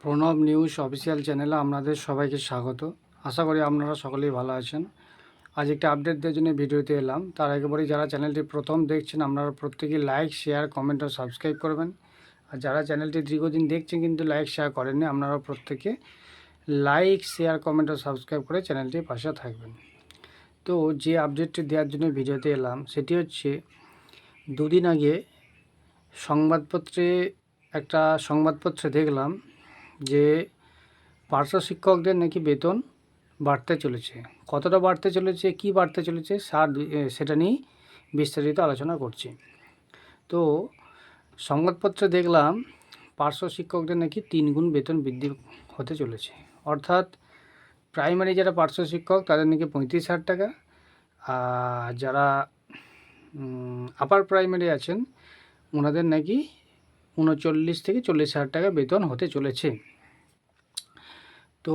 Pranab news official চ্যানেলে আপনাদের সবাইকে স্বাগত। আশা করি আপনারা সকলেই ভালো আছেন। আজ একটা আপডেট দেওয়ার জন্য ভিডিওতে এলাম। তার একেবারে যারা চ্যানেলটি প্রথম দেখছেন, আপনারা প্রত্যেকেই লাইক, শেয়ার, কমেন্ট ও সাবস্ক্রাইব করবেন। আর যারা চ্যানেলটি দীর্ঘদিন দেখছেন কিন্তু লাইক, শেয়ার করেননি আপনারা প্রত্যেকে লাইক, শেয়ার, কমেন্ট ও সাবস্ক্রাইব করে চ্যানেলটির পাশে থাকবেন। তো যে আপডেটটি দেওয়ার জন্য ভিডিওতে এলাম, সেটি হচ্ছে, দুদিন আগে সংবাদপত্রে একটা সংবাদপত্রে দেখলাম যে পার্শ্ব শিক্ষকদের নাকি বেতন বাড়তে চলেছে। কতটা বাড়তে চলেছে, কি বাড়তে চলেছে, সার সেটা নিয়ে বিস্তারিত আলোচনা করছি। তো সংবাদপত্রে দেখলাম, পার্শ্ব শিক্ষকদের নাকি তিন গুণ বেতন বৃদ্ধি হতে চলেছে। অর্থাৎ প্রাইমারি যারা পার্শ্ব শিক্ষক, তাদের নাকি পঁয়ত্রিশ হাজার টাকা। আর যারা আপার প্রাইমারি আছেন, ওনাদের নাকি উনচল্লিশ থেকে চল্লিশ হাজার টাকা বেতন হতে চলেছে। তো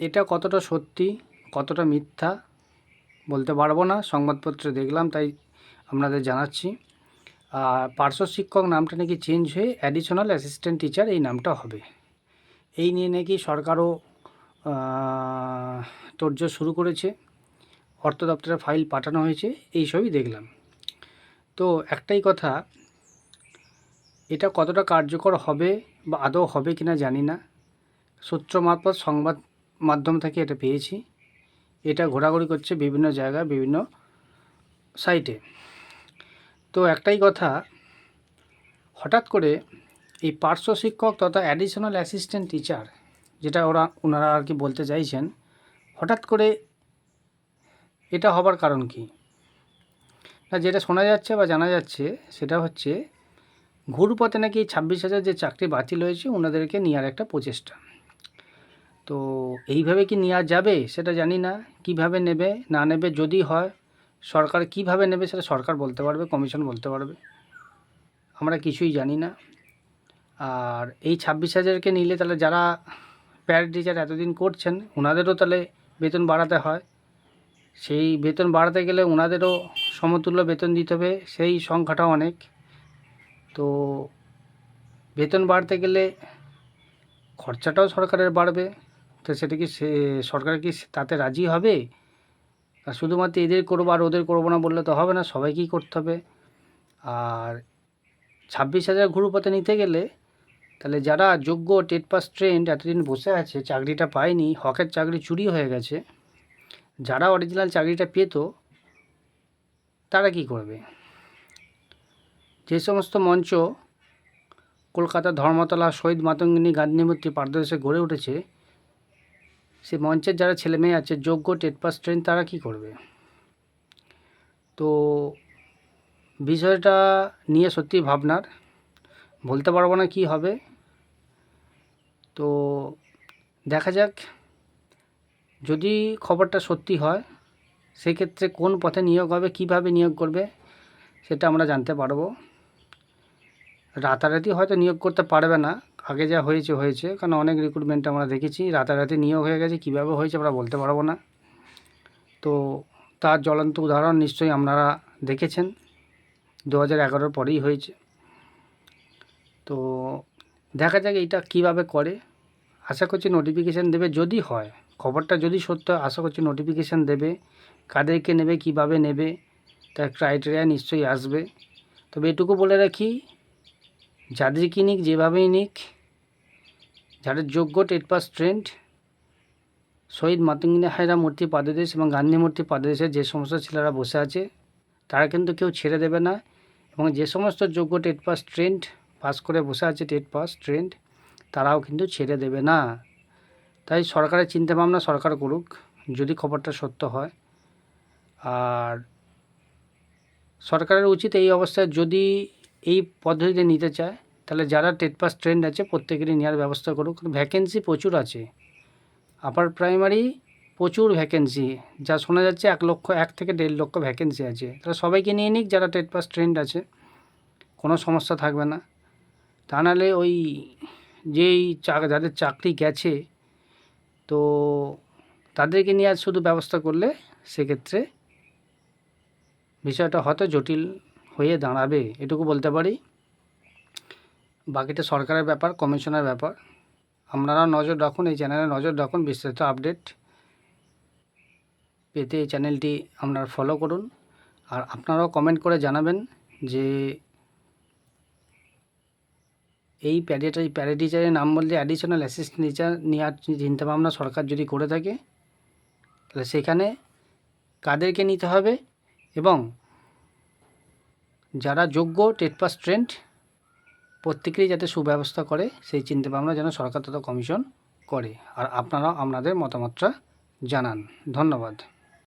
এটা কতটা সত্যি, কতটা মিথ্যা বলতে পারব না, সংবাদপত্রে দেখলাম, তাই আপনাদের জানাচ্ছি। আর পার্শ্ব শিক্ষক নামটা নাকি চেঞ্জ হয়ে অ্যাডিশনাল অ্যাসিস্ট্যান্ট টিচার এই নামটা হবে। এই নিয়ে নাকি সরকারও তোড়জোড় শুরু করেছে। অর্থ দপ্তরে ফাইল পাঠানো হয়েছে এইসবই দেখলাম। তো একটাই কথা এটা কতটা কার্যকর হবে বা আদৌ হবে কি না জানি না। সূত্র মারফত সংবাদ মাধ্যম থেকে এটা পেয়েছি। এটা ঘোরাঘুরি করছে বিভিন্ন জায়গায় বিভিন্ন সাইটে। তো একটাই কথা, হঠাৎ করে এই পার্শ্ব শিক্ষক তথা অ্যাডিশনাল অ্যাসিস্ট্যান্ট টিচার যেটা ওরা, ওনারা আর কি বলতে চাইছেন, হঠাৎ করে এটা হবার কারণ কি? না, যেটা শোনা যাচ্ছে বা জানা যাচ্ছে, সেটা হচ্ছে ঘুরপথে নাকি ছাব্বিশ হাজার যে চাকরি বাতিল হয়েছে, ওনাদেরকে নেওয়ার একটা প্রচেষ্টা। তো এইভাবে কি নেওয়া যাবে সেটা জানি না, কীভাবে নেবে, না নেবে যদি হয়, সরকার কীভাবে নেবে সেটা সরকার বলতে পারবে, কমিশন বলতে পারবে, আমরা কিছুই জানি না। আর এই ছাব্বিশ হাজারকে নিলে তাহলে যারা প্যারেন্ট টিচার এতদিন করছেন, ওনাদেরও তাহলে বেতন বাড়াতে হয়। সেই বেতন বাড়াতে গেলে ওনাদেরও সমতুল্য বেতন দিতে হবে, সেই সংখ্যাটাও অনেক। তো বেতন বাড়তে গেলে খরচাটাও সরকারের বাড়বে। তো সেটা কি সে, সরকার কি তাতে রাজি হবে? আর শুধুমাত্র এদের করব আর ওদের করব না বললে তো হবে না সবাইকেই করতে হবে? আর ছাব্বিশ হাজার গ্রুপতে নিতে গেলে তাহলে যারা যোগ্য টেট পাস ট্রেন্ড এতদিন বসে আছে, চাকরিটা পায়নি, হকের চাকরি চুরি হয়ে গেছে, যারা অরিজিনাল চাকরিটা পেত, তারা কি করবে? যে সমস্ত মঞ্চ কলকাতা ধর্মতলা, শহীদ মাতঙ্গিনী গান্ধী মূর্তি পারদর্শে গড়ে উঠেছে, সে মঞ্চের যারা ছেলে মেয়ে আছে, যোগ্য টেট পাস ট্রেন, তারা কি করবে? তো বিষয়টা নিয়ে সত্যি ভাবনার, বলতে পারব না কি হবে। তো দেখা যাক, যদি খবরটা সত্যি হয়, সেক্ষেত্রে কোন পথে নিয়োগ হবে, কীভাবে নিয়োগ করবে, সেটা আমরা জানতে পারব। রাতারাতি হয়তো নিয়োগ করতে পারবে না। আগে যা হয়েছে হয়েছে। কারণ অনেক রিক্রুটমেন্ট আমরা দেখেছি, রাতারাতি নিয়োগ হয়ে গেছে, কীভাবে হয়েছে আমরা বলতে পারব না। তো তার জ্বলন্ত উদাহরণ নিশ্চয়ই আপনারা দেখেছেন। দু হাজার এগারোর পরেই হয়েছে। তো দেখা যাক এইটা কীভাবে করে। আশা করছি নোটিফিকেশান দেবে, যদি হয়, খবরটা যদি সত্য, আশা করছি নোটিফিকেশান দেবে। কাদেরকে নেবে, কীভাবে নেবে, তার ক্রাইটেরিয়া নিশ্চয়ই আসবে। তবে এটুকু বলে রাখি যাদেরকে নিক যেভাবেই নিক, যাদের যোগ্য টেট পাস ট্রেন্ড, শহীদ মাতঙ্গিনী হায়রা মূর্তি পাদদেশ এবং গান্ধী মূর্তি পাদদেশে যে সমস্ত ছেলেরা বসে আছে, তারা কিন্তু কেউ ছেড়ে দেবে না এবং যে সমস্ত যোগ্য টেট পাস ট্রেন্ড পাস করে বসে আছে টেট পাস ট্রেন্ড, তারাও কিন্তু ছেড়ে দেবে না। তাই সরকারের চিন্তাভাবনা সরকার করুক, যদি খবরটা সত্য হয়। আর সরকারের উচিত এই অবস্থায় যদি এই পদ্ধতিতে নিতে চায়, তাহলে যারা টেট পাস ট্রেন্ড আছে প্রত্যেকেরই নেওয়ার ব্যবস্থা করুক ভ্যাকেন্সি প্রচুর আছে। আপার প্রাইমারি প্রচুর ভ্যাকেন্সি যা শোনা যাচ্ছে এক লক্ষ, এক থেকে দেড় লক্ষ ভ্যাকেন্সি আছে। তাহলে সবাইকে নিয়ে নিক যারা টেট পাস ট্রেন্ড আছে। কোনো সমস্যা থাকবে না। তা নাহলে ওই যেই চাক, যাদের চাকরি গেছে, তো তাদেরকে নিয়ে শুধু ব্যবস্থা করলে সেক্ষেত্রে বিষয়টা হয়তো জটিল হয়ে দাঁড়াবে, এটুকু বলতে পারি। বাকিটা সরকারের ব্যাপার, কমিশনের ব্যাপার। আপনারা নজর রাখুন, এই চ্যানেলে নজর রাখুন, বিস্তারিত আপডেট পেতে এই চ্যানেলটি আপনারা ফলো করুন। আর আপনারাও কমেন্ট করে জানাবেন যে এই প্যারেটারি প্যারেটিচারের নাম বলতে অ্যাডিশনাল অ্যাসিস্ট্যান্ট টিচার নেওয়ার চিন্তাভাবনা সরকার যদি করে থাকে, তাহলে সেখানে কাদেরকে নিতে হবে এবং যারা যোগ্য টেট পাস ট্রেন্ড প্রত্যেকেরই যাতে সুব্যবস্থা করে, সেই চিন্তাভাবনা যেন সরকার তথা কমিশন করে। আর আপনারাও আপনাদের মতামতটা জানান। ধন্যবাদ।